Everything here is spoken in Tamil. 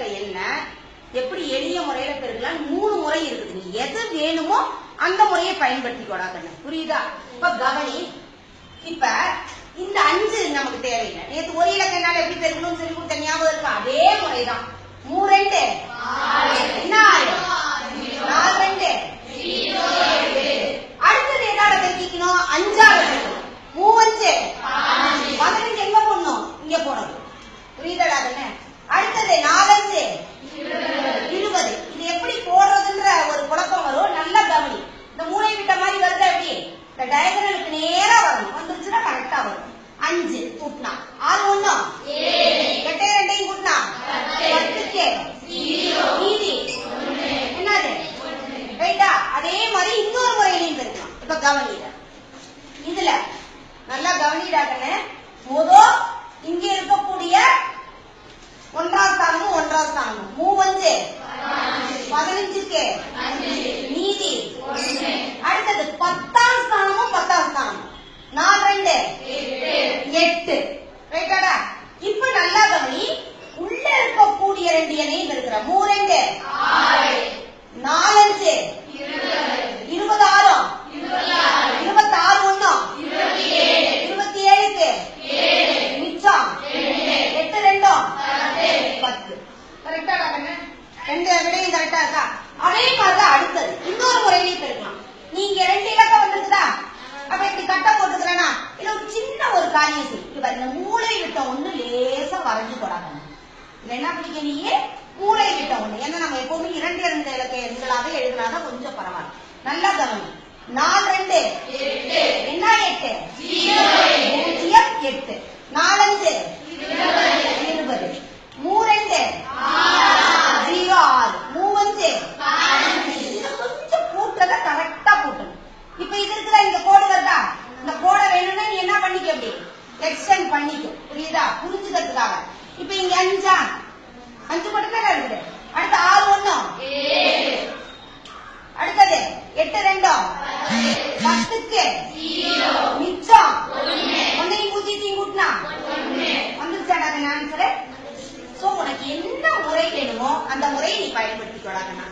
இருக்க எண்ணை எப்படி எளிய முறையில பெருக்கலாம்? மூணு முறை இருக்குது. நீ எது வேணுமோ அந்த முறையை பயன்படுத்திக்கோடா கண்ணு. புரியுதா? இப்ப கவனி இப்ப இந்த அஞ்சு நமக்கு தேவையில்லை. நேத்து ஒரு இலக்கனால எப்படி பெருக்கணும்னு சொல்லி கொடுத்த ஞாபகம் இருக்கா? அதே முறைதான். மூ ரெண்டு. என்ன ஆறு நாலு ரெண்டு. அடுத்தது எதால பெருக்கிக்கணும்? அஞ்சாவது மூவஞ்சு பதினஞ்சு எங்க போடணும் இங்க போடணும் புரியுதடா கண்ணு அடுத்தது நாலஞ்சு இருபது இது எப்படி போடுறதுன்ற ஒரு குழப்பம் வரும் நல்லா கவனி இந்த மூளை விட்ட மாதிரி வருது எப்படி இந்த டயகனலுக்கு நேரா வரணும் வந்துருச்சுன்னா கரெக்டா வரும். அஞ்சு கூட்டினா. ஆறு ஒண்ணும் எட்டே ரெண்டையும் கூட்டினா? பத்துக்கு. மீதி. என்னது? ரைட்டா? அதே மாதிரி இன்னொரு முறையிலையும் பெருக்கலாம் இப்ப கவனிட இதுல நல்லா கவனிடாக்கன்னு முதோ இங்க இருக்கக்கூடிய ஒன்றாம் ஸ்தானமும் ஒன்றாம் ஸ்தானமும் மூவஞ்சு பதினஞ்சுக்கு நீதி அடுத்தது பத்தாம் ஸ்தானமும் பத்தாம் ஸ்தானமும் நாலு ரெண்டு எட்டு ரைட்டாடா இப்ப நல்லா கவனி உள்ள இருக்கக்கூடிய ரெண்டு எண்ணையும் இருக்கிற மூ நாலஞ்சு. இருபது ஆறும் இருபத்தி ஆறு ஒண்ணும். இருபத்தி ஏழுக்கு மிச்சம். எட்டு ரெண்டும். பத்து. கரெக்டா ரெண்டு விடையும் கரெக்டா இருக்கா? அதே மாதிரிதான் அடுத்தது. இன்னொரு முறையிலையும் பெருக்கலாம் நீங்க ரெண்டு இலக்கம் வந்துருக்குதா அப்ப இப்படி கட்ட போட்டுக்கிறேன்னா இது ஒரு சின்ன ஒரு காரியம் செய் இப்ப இந்த மூளை விட்ட ஒண்ணு லேசா வரைஞ்சு போடாங்க என்ன பிடிக்க நீயே. விட்ட ஒண்ணு ஏன்னா நம்ம எப்பவுமே இரண்டு இரண்டு இலக்க எண்களாக எழுதினாதான் கொஞ்சம் பரவாயில்ல. நல்லா கவனி. நாலு ரெண்டு. என்ன எட்டு? பூஜ்ஜியம் எட்டு. நாலஞ்சு. இருபது. மூரெண்டு ஜீரோ ஆறு. மூவஞ்சு. கொஞ்சம் கூட்டுறத கரெக்டா கூட்டணும் இப்ப இது இருக்கிற இந்த கோடு வருதா? இந்த கோடை வேணும்னா நீ என்ன பண்ணிக்க அப்படி? எக்ஸ்டெண்ட் பண்ணிக்க. புரியுதா? புரிஞ்சுக்கிறதுக்காக. இப்ப இங்க அஞ்சா அஞ்சு மட்டும் தானே இருக்குது அடுத்து ஆறு ஒண்ணும் அடுத்தது எட்டு ரெண்டும் பத்துக்கு மிச்சம். ஒன்றையும் ஒன்னையும் பூஜ்ஜியத்தையும் கூட்டினா? வந்துருச்சாடா ஆன்சரு சோ உனக்கு என்ன முறை வேணுமோ அந்த முறையை நீ பயன்படுத்திக்கொள்ளாங்கண்ணா